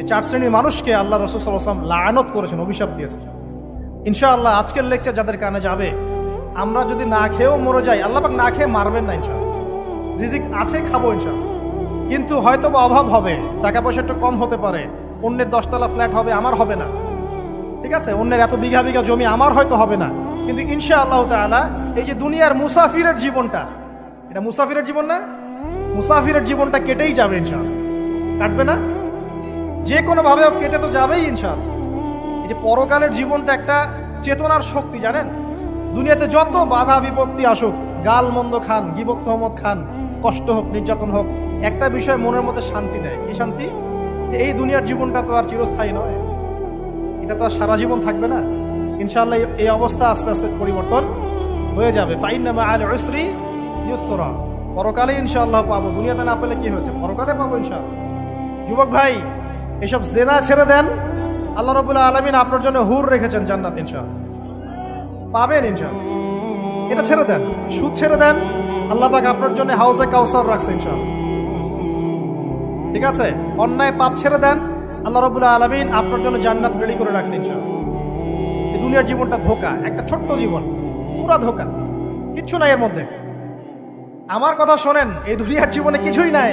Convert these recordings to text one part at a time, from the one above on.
যে চার শ্রেণির মানুষকে আল্লাহ রসুল লায়নত করেছেন, অভিশাপ দিয়েছেন। ইনশাআল্লাহ আজকের লেকচার যাদের কানে যাবে, আমরা যদি না খেয়েও মরে যাই, আল্লাহ পাক না খেয়ে মারবেন না ইনশাআল্লাহ। রিজিক আছে, খাব ইনশাআল্লাহ। কিন্তু হয়তো বা অভাব হবে টাকা পয়সা একটু কম হতে পারে, অন্যের দশতলা ফ্ল্যাট হবে, আমার হবে না। ঠিক আছে? অন্যের এত বিঘা বিঘা জমি, আমার হয়তো হবে না। কিন্তু ইনশা আল্লাহ তাআলা এই যে দুনিয়ার মুসাফিরের জীবনটা, এটা মুসাফিরের জীবন না, মুসাফিরের জীবনটা কেটেই যাবে ইনশাআল্লাহ। কাটবে না? যে কোনোভাবে হোক কেটে তো যাবেই ইনশাআল্লাহ। এই যে পরকালের জীবনটা একটা চেতনার শক্তি, জানেন? দুনিয়াতে যত বাধা বিপত্তি আসুক, গাল মন্দ খান গিবক তহমদ খান, কষ্ট হোক, নির্যাতন হোক, একটা বিষয় মনের মধ্যে শান্তি দেয়। কি শান্তি? যে এই দুনিয়ার জীবনটা তো আর চিরস্থায়ী নয়। এটা তো আর সারা জীবন থাকবে না। ইনশাল্লাহ এই- অবস্থা আস্তে আস্তে পরিবর্তন হয়ে যাবে। ফাইনামা আল উসরি ইউসরা। পরকালে ইনশাআল্লাহ পাবো। দুনিয়াতে না পেলে কি হয়েছে? পরকালে পাবো ইনশাআল্লাহ। যুবক ভাই এসব জেনা ছেড়ে দেন। আল্লাহ রবুল্লাহ আলমিন আপনার জন্য হুর রেখেছেন জান্নাত, ইনশাআল্লাহ। পাবেন, ইনশাআল্লাহ। এটা ছেড়ে দেন, সুদ ছেড়ে দেন। আল্লাহ পাক আপনার জন্য হাউসে কাউসার রাখছে, ইনশাআল্লাহ। ঠিক আছে? অন্যায় পাপ ছেড়ে দেন। আল্লাহ রবুল্লাহ আলমিন আপনার জন্য জান্নাত রেডি করে রাখছে, ইনশাআল্লাহ। এই দুনিয়ার জীবনটা ধোকা, একটা ছোট্ট জীবন, পুরা ধোকা। কিচ্ছু নাই এর মধ্যে। আমার কথা শোনেন, এই দুনিয়ার জীবনে কিছুই নাই।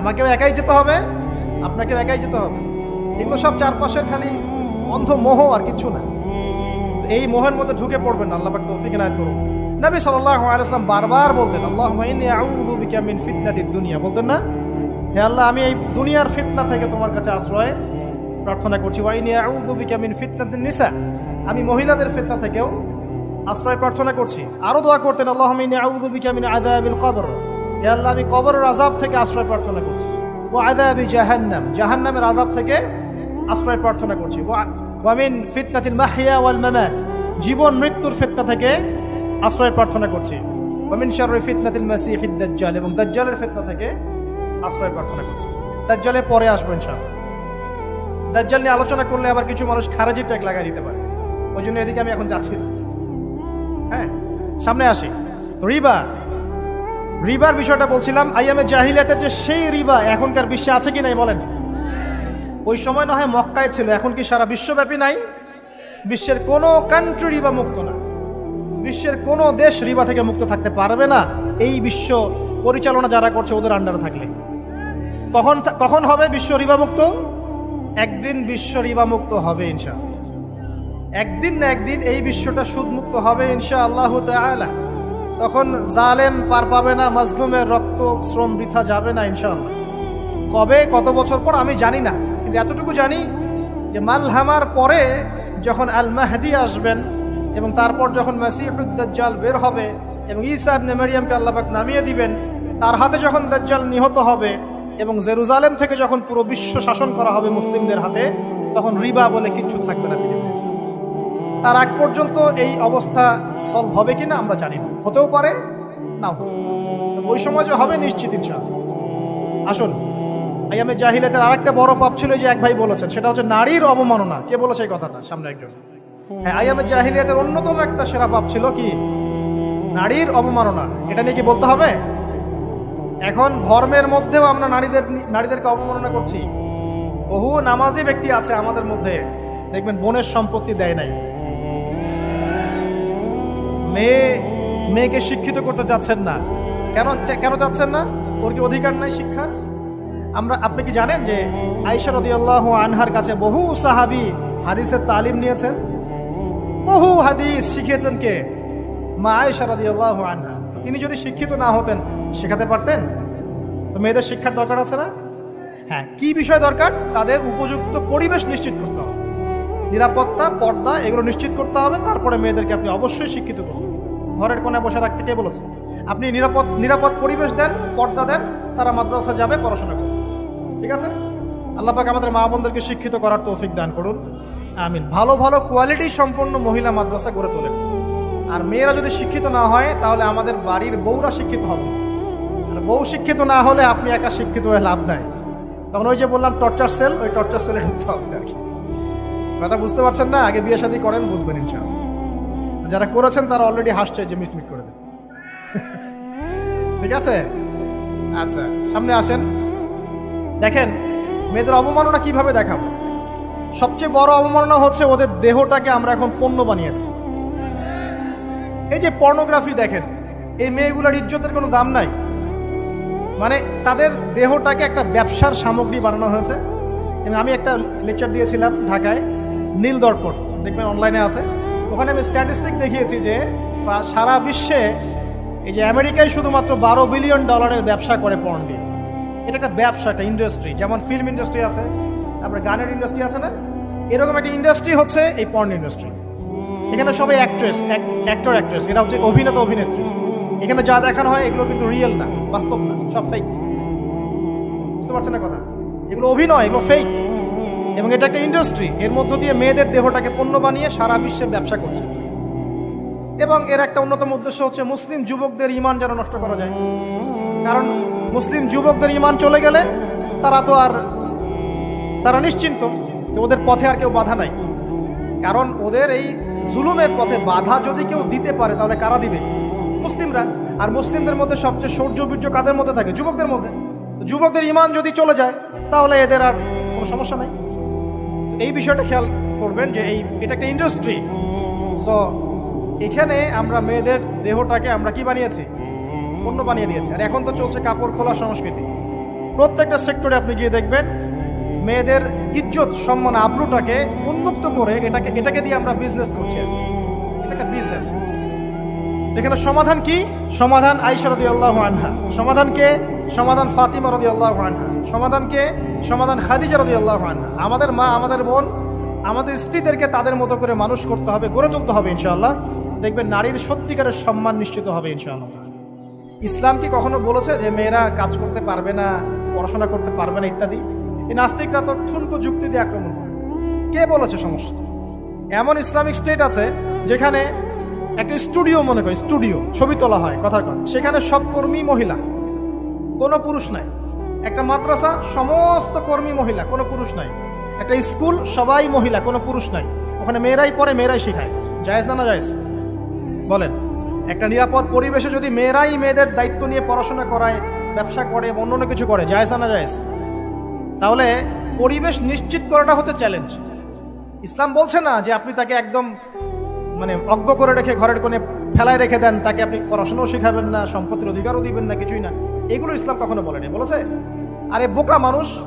আমাকেও একাই যেতে হবে, আপনাকেও একাই যেতে হবে। এগুলো সব চারপাশের খালি অন্ধ মোহ আর কিছু না। এই মোহের মধ্যে ঢুকে পড়বেন, আল্লাহ পাক তৌফিক এনায়েত করুন। নবী সাল্লাল্লাহু আলাইহি ওয়াসাল্লাম বারবার বলতেন ইন্নী আউযু বিকা মিন ফিতনাতিদ দুনিয়া। বলতেন না, হে আল্লাহ, আমি এই দুনিয়ার ফিতনা থেকে তোমার কাছে আশ্রয় প্রার্থনা করছি। ওয়া ইন্নী আউযু বিকা মিন ফিতনাতিন নিসা। আমি মহিলাদের ফিতনা থেকেও আশ্রয় প্রার্থনা করছি। আরও দোয়া করতেন, আল্লাহুম্মা ইন্নী আউযু বিকা মিন আযাবিল কবর। হে আল্লাহ, আমি কবরের আযাব থেকে আশ্রয় প্রার্থনা করছি। ও আযাবি জাহান্নাম, জাহান্নামের আযাব থেকে আশ্রয় প্রার্থনা করছি। ওয়া- ওয়ামিন ফিতনাতিল মাহিয়া ওয়াল মামাত, জীবন মৃত্যুর ফিতনা থেকে আশ্রয় প্রার্থনা করছি। ওয়ামিন শাররি ফিতনাতিল মাসিহিদ দাজ্জাল, এবং দাজ্জালের ফিতনা থেকে আশ্রয় প্রার্থনা করছি। দাজ্জালে পরে আসব ইনশাআল্লাহ। দাজ্জাল নিয়ে আলোচনা করলে আবার কিছু মানুষ খারাজি ট্যাগ লাগাই দিতে পারে। ওই জন্য এদিকে আমি এখন যাচ্ছি হ্যাঁ সামনে আসি। রিবা রিবার বিষয়টা বলছিলাম আইয়ামে জাহিলিয়াতের যে সেই রিবা এখনকার বিশ্বে আছে কি নাই বলেন? ওই সময় না হয় মক্কায় ছিল, এখন কি সারা বিশ্বব্যাপী নাই? বিশ্বের কোনো কান্ট্রি রিবা মুক্ত না। বিশ্বের কোনো দেশ রিবা থেকে মুক্ত থাকতে পারবে না। এই বিশ্ব পরিচালনা যারা করছে ওদের আন্ডারে থাকলে। কখন কখন হবে বিশ্ব রিবা মুক্ত? একদিন বিশ্ব রিবা মুক্ত হবে ইনশা একদিন না একদিন এই বিশ্বটা সুদমুক্ত হবে ইনশা আল্লাহ তাআলা। তখন জালেম পার পাবে না, মাজলুমের রক্ত শ্রম বৃথা যাবে না ইনশাআল্লাহ। কবে, কত বছর পর আমি জানি না, কিন্তু এতটুকু জানি যে মালহামার পরে যখন আল মাহদি আসবেন এবং তারপর যখন মাসিহুদ্দাজ্জাল বের হবে এবং ঈসা ইবনে মারিয়ামকে আল্লাপাক নামিয়ে দিবেন, তার হাতে যখন দাজ্জাল নিহত হবে এবং জেরুজালেম থেকে যখন পুরো বিশ্ব শাসন করা হবে মুসলিমদের হাতে, তখন রিবা বলে কিচ্ছু থাকবে না তার আগ পর্যন্ত এই অবস্থা সলভ হবে কিনা আমরা জানি না। হতেও পারে না ওই সময় যে হবে নিশ্চিত ইনশাআল্লাহ। আসুন, আইয়ামে জাহিলাতের আরেকটা বড় পাপ ছিল যে এক ভাই বলেছেন, সেটা হচ্ছে নারীর অবমাননা। কে বলেছে এই কথাটা? সামনে একজন। হ্যাঁ আইয়ামে জাহিলিয়াতের অন্যতম একটা সেরা পাপ ছিল কি? নারীর অবমাননা। এটা নিয়ে কি বলতে হবে? এখন ধর্মের মধ্যেও আমরা নারীদের, নারীদেরকে অবমাননা করছি। বহু নামাজি ব্যক্তি আছে আমাদের মধ্যে। দেখবেন বোনের সম্পত্তি দেয় নাই। মেয়ে, মেয়েকে শিক্ষিত করতে যাচ্ছেন না। কেন কেন যাচ্ছেন না? ওর কি অধিকার নাই শিক্ষার? আমরা আপনি কি জানেন যে আইসা রদিয়াল্লাহ আনহার কাছে বহু সাহাবি হাদিসের তালিম নিয়েছেন? বহু হাদিস শিখিয়েছেন কে? মা আয়েশা রাদিয়াল্লাহু আনহা। তিনি যদি শিক্ষিত না হতেন, শেখাতে পারতেন? তো মেয়েদের শিক্ষার দরকার আছে না? হ্যাঁ কি বিষয় দরকার? তাদের উপযুক্ত পরিবেশ নিশ্চিত করতে হবে। নিরাপত্তা, পর্দা, এগুলো নিশ্চিত করতে হবে। তারপরে মেয়েদেরকে আপনি অবশ্যই শিক্ষিত করুন। ঘরের কোণে বসে রাখতে কে বলেছে? আপনি নিরাপদ নিরাপদ পরিবেশ দেন, পর্দা দেন, তারা মাদ্রাসা যাবে, পড়াশোনা করবে। ঠিক আছে? আল্লাহ পাক আমাদের মা বোনদেরকে শিক্ষিত করার তৌফিক দান করুন। আমিন। ভালো ভালো কোয়ালিটি সম্পন্ন মহিলা মাদ্রাসা গড়ে তোলেন। আর মেয়েরা যদি শিক্ষিত না হয়, তাহলে আমাদের বাড়ির বউরা শিক্ষিত হবে। আর বউ শিক্ষিত না হলে আপনি একা শিক্ষিত হয়ে লাভ নাই। তখন ওই যে বললাম টর্চার সেল ওই টর্চার সেলে ঢুকতে হবে আর কি। কথা বুঝতে পারছেন না? আগে বিয়ে শাদী করেন, বুঝবেন ইনশাআল্লাহ। যারা করেছেন, তারা অলরেডি হাসছে যে মিটমিট করে দেন। ঠিক আছে? আচ্ছা সামনে আসেন। দেখেন, মেয়েদের অবমাননা কীভাবে দেখাবো? সবচেয়ে বড় অবমাননা হচ্ছে ওদের দেহটাকে আমরা এখন পণ্য বানিয়েছি। এই যে পর্নোগ্রাফি দেখেন, এই মেয়েগুলোর ইজ্জতের কোনো দাম নাই। মানে তাদের দেহটাকে একটা ব্যবসার সামগ্রী বানানো হয়েছে। আমি একটা লেকচার দিয়েছিলাম ঢাকায়। নীল দর্পণ দেখবেন অনলাইনে আছে। ওখানে আমি স্ট্যাটিস্টিক দেখিয়েছি যে সারা বিশ্বে এই যে আমেরিকায় শুধুমাত্র বারো বিলিয়ন ডলারের ব্যবসা করে পর্ন দিয়ে এটা একটা ব্যবসা, একটা ইন্ডাস্ট্রি যেমন ফিল্ম ইন্ডাস্ট্রি আছে, তারপরে গানের ইন্ডাস্ট্রি আছে না? এরকম একটা ইন্ডাস্ট্রি হচ্ছে এই পর্ন ইন্ডাস্ট্রি এখানে সবাই অ্যাক্ট্রেস অ্যাক্টর অ্যাক্ট্রেস এটা হচ্ছে অভিনেতা, অভিনেত্রী। এখানে যা দেখানো হয়, এগুলো কিন্তু রিয়েল না, বাস্তব না, সব ফেক বুঝতে পারছেন না কথা? এগুলো অভিনয়, এগুলো ফেক এবং এটা একটা ইন্ডাস্ট্রি এর মধ্য দিয়ে মেয়েদের দেহটাকে পণ্য বানিয়ে সারা বিশ্বে ব্যবসা করছে। এবং এর একটা অন্যতম উদ্দেশ্য হচ্ছে মুসলিম যুবকদের ইমান যেন নষ্ট করা যায়। কারণ মুসলিম যুবকদের ইমান চলে গেলে তারা তো আর, তারা নিশ্চিন্ত যে ওদের পথে আর কেউ বাধা নাই। কারণ ওদের এই জুলুমের পথে বাধা যদি কেউ দিতে পারে, তাহলে কারা দিবে? মুসলিমরা। আর মুসলিমদের মধ্যে সবচেয়ে সৌর্য বীর্য কাদের মধ্যে থাকে? যুবকদের মধ্যে। যুবকদের ইমান যদি চলে যায়, তাহলে এদের আর কোনো সমস্যা নাই। এই বিষয়টা খেয়াল করবেন যে এই, এটা একটা ইন্ডাস্ট্রি সো এখানে আমরা মেয়েদের দেহটাকে আমরা কি বানিয়েছি? পণ্য বানিয়ে দিয়েছি। আর এখন তো চলছে কাপড় খোলা সংস্কৃতি। প্রত্যেকটা সেক্টরে আপনি গিয়ে দেখবেন, মেয়েদের ইজ্জত, সম্মান, আব্রুটাকে উন্মুক্ত করে এটাকে এটাকে দিয়ে আমরা বিজনেস করছি। এটা একটা বিজনেস এখানে সমাধান কি? সমাধান আইসা রদি আল্লাহ আনহা। সমাধান কে? সমাধান ফাতিমা রদি আল্লাহ আনহা। সমাধান কে? সমাধান খাদিজা রদি আল্লাহ আনহা। আমাদের মা, আমাদের বোন, আমাদের স্ত্রীদেরকে তাদের মতো করে মানুষ করতে হবে, গড়ে তুলতে হবে ইনশাআল্লাহ। দেখবেন নারীর সত্যিকারের সম্মান নিশ্চিত হবে ইনশাআল্লাহ। ইসলাম কি কখনো বলেছে যে মেয়েরা কাজ করতে পারবে না, পড়াশোনা করতে পারবে না, ইত্যাদি? এই নাস্তিকরা তো ঠুনকো যুক্তি দিয়ে আক্রমণ করে। কে বলেছে সমস্যা এমন ইসলামিক স্টেট আছে যেখানে একটা স্টুডিও মনে করি স্টুডিও, ছবি তোলা হয়, কথার কথা। সেখানে সব কর্মী মহিলা, কোনো পুরুষ নাই। একটা মাদ্রাসা, সমস্ত কর্মী মহিলা, কোনো পুরুষ নাই। একটা স্কুল, সবাই মহিলা, কোনো পুরুষ নাই। ওখানে মেয়েরাই পড়ে, মেয়েরাই শেখায়। জায়েজ না না জায়েজ? বলেন, একটা নিরাপদ পরিবেশে যদি মেয়েরাই মেয়েদের দায়িত্ব নিয়ে পড়াশোনা করায়, ব্যবসা করে অন্য অন্য কিছু করে, জায়েজ না না জায়েজ? তাহলে পরিবেশ নিশ্চিত করাটা হচ্ছে চ্যালেঞ্জ ইসলাম বলছে না যে আপনি তাকে একদম মানে অজ্ঞ করে রেখে ঘরের কোণে ফেলায় রেখে দেন, তাকে আপনি পড়াশোনাও শেখাবেন না, সম্পত্তির অধিকারও দিবেন না, কিছুই না। এগুলো ইসলাম কখনো বলেনি, বলেছে? আরে বোকা মানুষ।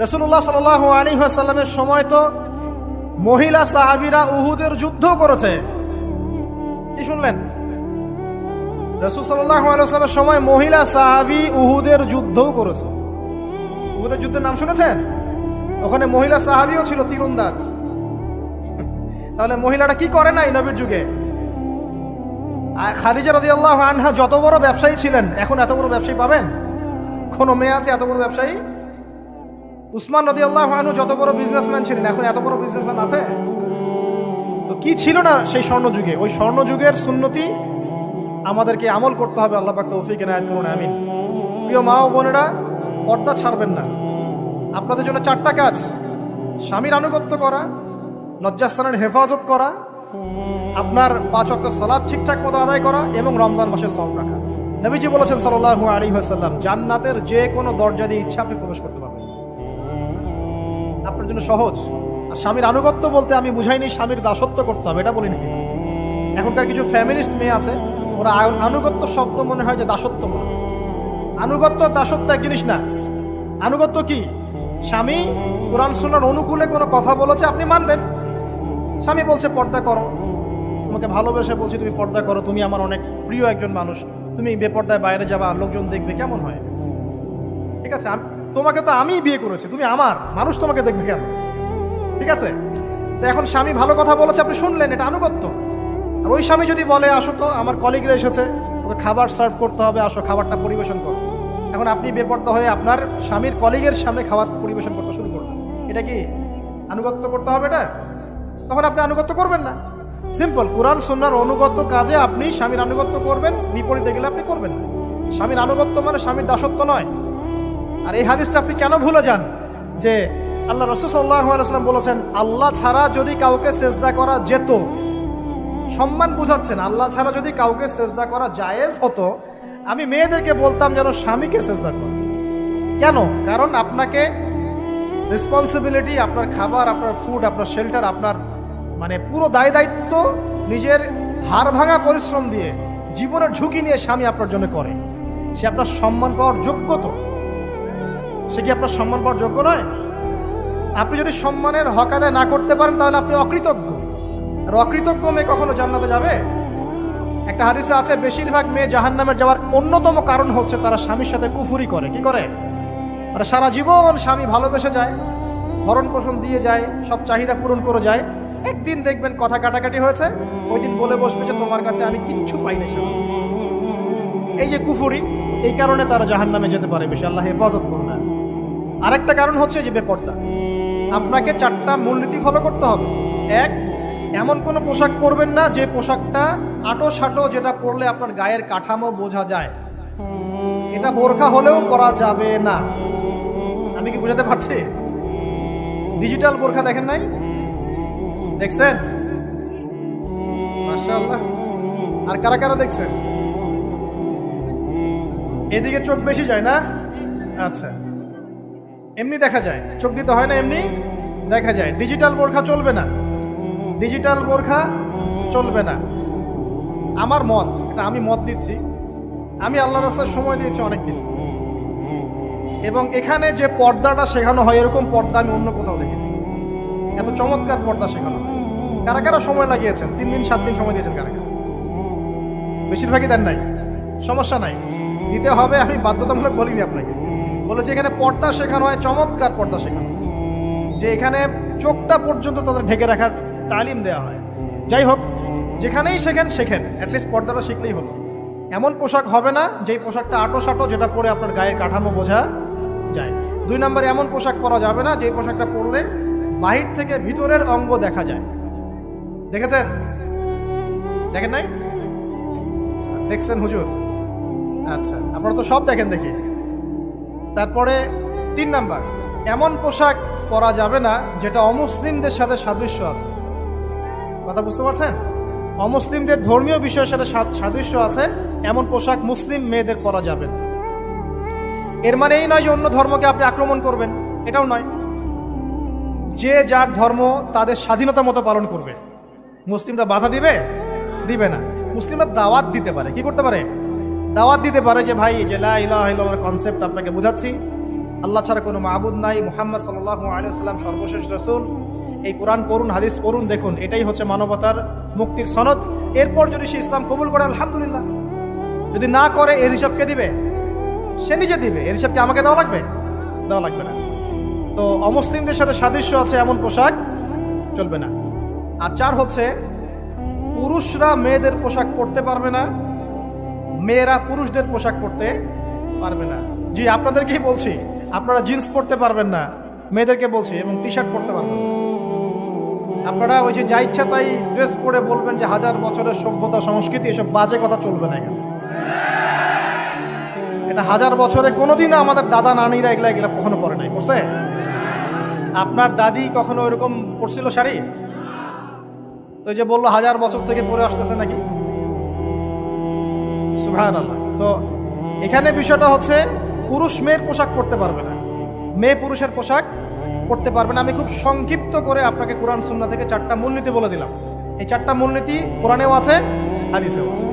রসুল্লাহ সাল আলী সাল্লামের সময় তো মহিলা সাহাবিরা উহুদের যুদ্ধ করেছে। কি শুনলেন? রসুল আলাইসলামের সময় মহিলা সাহাবি উহুদের যুদ্ধও করেছে। উহুদের যুদ্ধের নাম শুনেছেন? ওখানে মহিলা সাহাবিও ছিল তীরন্দাজ। তাহলে মহিলাটা কি করে নাই নবীর যুগে? খাদিজা রদি আল্লাহ আনহা যত বড় ব্যবসায়ী ছিলেন, এখন এত বড় ব্যবসায়ী পাবেন? কোনো মেয়ে আছে এত বড় ব্যবসায়ী? উসমান রদি আল্লাহ আনহু যত বড় বিজনেসম্যান ছিলেন, এখন এত বড় বিজনেসম্যান আছে? তো কি ছিল না সেই স্বর্ণ যুগে? ওই স্বর্ণ যুগের সুন্নতি আমাদেরকে আমল করতে হবে, আল্লাহ পাক তৌফিক এনায়াত করুন, আমিন। প্রিয় মা ও বোনেরা, পর্দা ছাড়বেন না। আপনাদের জন্য চারটা কাজ। স্বামীর আনুগত্য করা লজ্জাস্থানের হেফাজত করা, আপনার পাঁচ অক্ট সলাদ ঠিকঠাক মতো আদায় করা এবং রমজান মাসে সব রাখা। নবীজি বলেছেন সাল্লাহ আলী হাসাল্লাম জান্নাতের যে কোনো দরজা দিয়ে ইচ্ছা আপনি প্রবেশ করতে পারবেন। আপনার জন্য সহজ। আর স্বামীর আনুগত্য বলতে আমি বুঝাইনি, স্বামীর দাসত্ব করতে হবে, এটা বলিনি এখনকার কিছু ফ্যামিলিস্ট মেয়ে আছে, ওরা আনুগত্য শব্দ মনে হয় যে দাসত্ব মনে আনুগত্য দাসত্ব এক জিনিস না। আনুগত্য কি? স্বামী কোরআন সুন্নার অনুকূলে কোনো কথা বলেছে, আপনি মানবেন। স্বামী বলছে, পর্দা করো। তোমাকে ভালোবেসে বলছি, তুমি পর্দা করো। তুমি আমার অনেক প্রিয় একজন মানুষ। তুমি বেপর্দায় বাইরে যাবা লোকজন দেখবে কেমন হয়? ঠিক আছে তোমাকে তো আমিই বিয়ে করেছি, তুমি আমার। মানুষ তোমাকে দেখবে কেন? ঠিক আছে? তো এখন স্বামী ভালো কথা বলেছে, আপনি শুনলেন, এটা আনুগত্য। আর ওই স্বামী যদি বলে, আসো তো, আমার কলিগরা এসেছে ওকে খাবার সার্ভ করতে হবে, আসো, খাবারটা পরিবেশন করো। এখন আপনি বেপর্দা হয়ে আপনার স্বামীর কলিগের সামনে খাবার পরিবেশন করতে শুরু করবেন এটা কি আনুগত্য করতে হবে এটা? তখন আপনি আনুগত্য করবেন না। সিম্পল কোরআন সুন্নার অনুগত কাজে আপনি স্বামীর আনুগত্য করবেন, বিপরীতে গেলে আপনি করবেন না। স্বামীর আনুগত্য মানে স্বামীর দাসত্ব নয়। আর এই হাদিসটা আপনি কেন ভুলে যান? যে আল্লাহ রসুল সাল্লাহ আলাইসাল্লাম বলেছেন, আল্লাহ ছাড়া যদি কাউকে সেজদা করা যেত। সম্মান বুঝাচ্ছেন, আল্লাহ ছাড়া যদি কাউকে সেজদা করা জায়েজ হতো, আমি মেয়েদেরকে বলতাম যেন স্বামীকে সেজদা করে। কেন? কারণ আপনাকে রেসপন্সিবিলিটি আপনার খাবার, আপনার ফুড আপনার শেল্টার আপনার মানে পুরো দায় দায়িত্ব নিজের হাড় ভাঙা পরিশ্রম দিয়ে, জীবনের ঝুঁকি নিয়ে স্বামী আপনার জন্য করে। সে আপনার সম্মান পাওয়ার যোগ্য তো? সে কি আপনার সম্মান পাওয়ার যোগ্য নয়? আপনি যদি সম্মানের হক আদায় না করতে পারেন, তাহলে আপনি অকৃতজ্ঞ। আর অকৃতজ্ঞ মেয়ে কখনো জান্নাতে যাবে? একটা হাদিসে আছে, বেশিরভাগ মেয়ে জাহান নামের যাওয়ার অন্যতম কারণ হচ্ছে তারা স্বামীর সাথে কুফুরি করে। কি করে? মানে সারা জীবন স্বামী ভালোবেসে যায় ভরণ পোষণ দিয়ে যায়, সব চাহিদা পূরণ করে যায়। একদিন দেখবেন কথা কাটাকাটি হয়েছে ওই দিন বলে বসবে যে তোমার কাছে আমি কিচ্ছু পাই না এই যে কুফুরি, এই কারণে তারা জাহান নামে যেতে পারে বেশি, আল্লাহ হেফাজত করবে আরেকটা কারণ হচ্ছে যে বেপর্দা। আপনাকে চারটা মূলনীতি ফলো করতে হবে। এক, এমন কোনো পোশাক পরবেন না যে পোশাকটা আটো সাটো যেটা পরলে আপনার গায়ের কাঠামো বোঝা যায়। এটা বোরখা হলেও করা যাবে না। আমি কি বুঝাতে পারছি? ডিজিটাল বোরখা দেখেন নাই? দেখছেন? মাশাআল্লাহ। আর কারা কারা দেখছেন? এদিকে চোখ বেশি যায় না? আচ্ছা। এমনি দেখা যায়। চোখ দিতে হয় না এমনি? দেখা যায়। ডিজিটাল বোরখা চলবে না। ডিজিটাল বোরখা চলবে না। আমার মত এটা আমি মত দিচ্ছি। আমি আল্লাহ রাস্তার সময় দিয়েছি অনেক দিন এবং এখানে যে পর্দাটা শেখানো হয় এরকম পর্দা আমি অন্য কোথাও দেখিনি এত চমৎকার পর্দা শেখানো হয় কারা কারা সময় লাগিয়েছেন? তিন দিন, সাত দিন সময় দিয়েছেন কারা বেশিরভাগই দেন নাই। সমস্যা নাই। দিতে হবে, আমি বাধ্যতামূলক বলিনি আপনাকে। বলেছে এখানে পর্দা শেখানো হয়, চমৎকার পর্দা শেখানো যে এখানে চোখটা পর্যন্ত তাদের ঢেকে রাখার তালিম দেওয়া হয়। যাই হোক, যেখানেই শেখেন শেখেন। অ্যাটলিস্ট পর্দাটা শিখলেই হলো। এমন পোশাক হবে না, যেই পোশাকটা আটো সাটো, যেটা পরে আপনার গায়ের কাঠামো বোঝা যায়। দুই নম্বরে এমন পোশাক পরা যাবে না, যেই পোশাকটা পরলে বাহির থেকে ভিতরের অঙ্গ দেখা যায়। দেখেছেন? দেখেন নাই? দেখছেন হুজুর? আচ্ছা আপনারা তো সব দেখেন দেখি। তারপরে তিন নাম্বার, এমন পোশাক পরা যাবে না যেটা অমুসলিমদের সাথে সাদৃশ্য আছে। কথা বুঝতে পারছেন? অমুসলিমদের ধর্মীয় বিষয়ের সাথে সাদৃশ্য আছে, এমন পোশাক মুসলিম মেয়েদের পরা যাবে না। এর মানে এই নয় যে অন্য ধর্মকে আপনি আক্রমণ করবেন, এটাও নয়। যে যার ধর্ম তাদের স্বাধীনতা মতো পালন করবে। মুসলিমরা বাধা দিবে? দিবে না। মুসলিমরা দাওয়াত দিতে পারে। কি করতে পারে? দাওয়াত দিতে পারে যে, ভাই যে লা ইলাহা ইল্লাল্লাহর কনসেপ্ট আপনাকে বুঝাচ্ছি। আল্লাহ ছাড়া কোনো মাহবুদ নাই। মুহাম্মদ সাল্লাল্লাহু আলাইহি সাল্লাম সর্বশেষ রাসূল। এই কোরআন পড়ুন, হাদিস পড়ুন, দেখুন, এটাই হচ্ছে মানবতার মুক্তির সনদ। এরপর যদি সে ইসলাম কবুল করে, আলহামদুলিল্লাহ। যদি না করে, এর হিসাব কে দিবে? সে নিজে দিবে। এর হিসাব কি আমাকে দেওয়া লাগবে? দেওয়া লাগবে না। তো অমুসলিমদের সাথে সাদৃশ্য আছে এমন পোশাক? চলবে না। আর চার হচ্ছে, পুরুষরা মেয়েদের পোশাক পরতে পারবে না, মেয়েরা পুরুষদের পোশাক পরতে পারবে না। জি, আপনাদেরকেই বলছি, আপনারা জিন্স পরতে পারবেন না, মেয়েদেরকে বলছি, এবং টি শার্ট পরতে পারবেন আপনারা ওই যে যা ইচ্ছা তাই ড্রেস পরে বলবেন যে হাজার বছরের সভ্যতা, সংস্কৃতি, এসব বাজে কথা চলবে না এখানে। এটা হাজার বছরে কোনোদিনও আমাদের দাদা নানিরা এগুলা এগুলা কখনো পরে নাই পড়ছে আপনার দাদি কখনো ওইরকম পড়ছিল শাড়ি? তো যে বলল হাজার বছর থেকে পরে আসতেছে নাকি? তো এখানে বিষয়টা হচ্ছে, পুরুষ মেয়ের পোশাক পরতে পারবে না। মেয়ে পুরুষের পোশাক পারবে না। আমি খুব সংক্ষিপ্ত করে আপনাকে কোরআন সুন্না থেকে চারটা মূলনীতি বলে দিলাম। এই চারটা মূলনীতি কোরআনেও আছে, হাদিসেও আছে।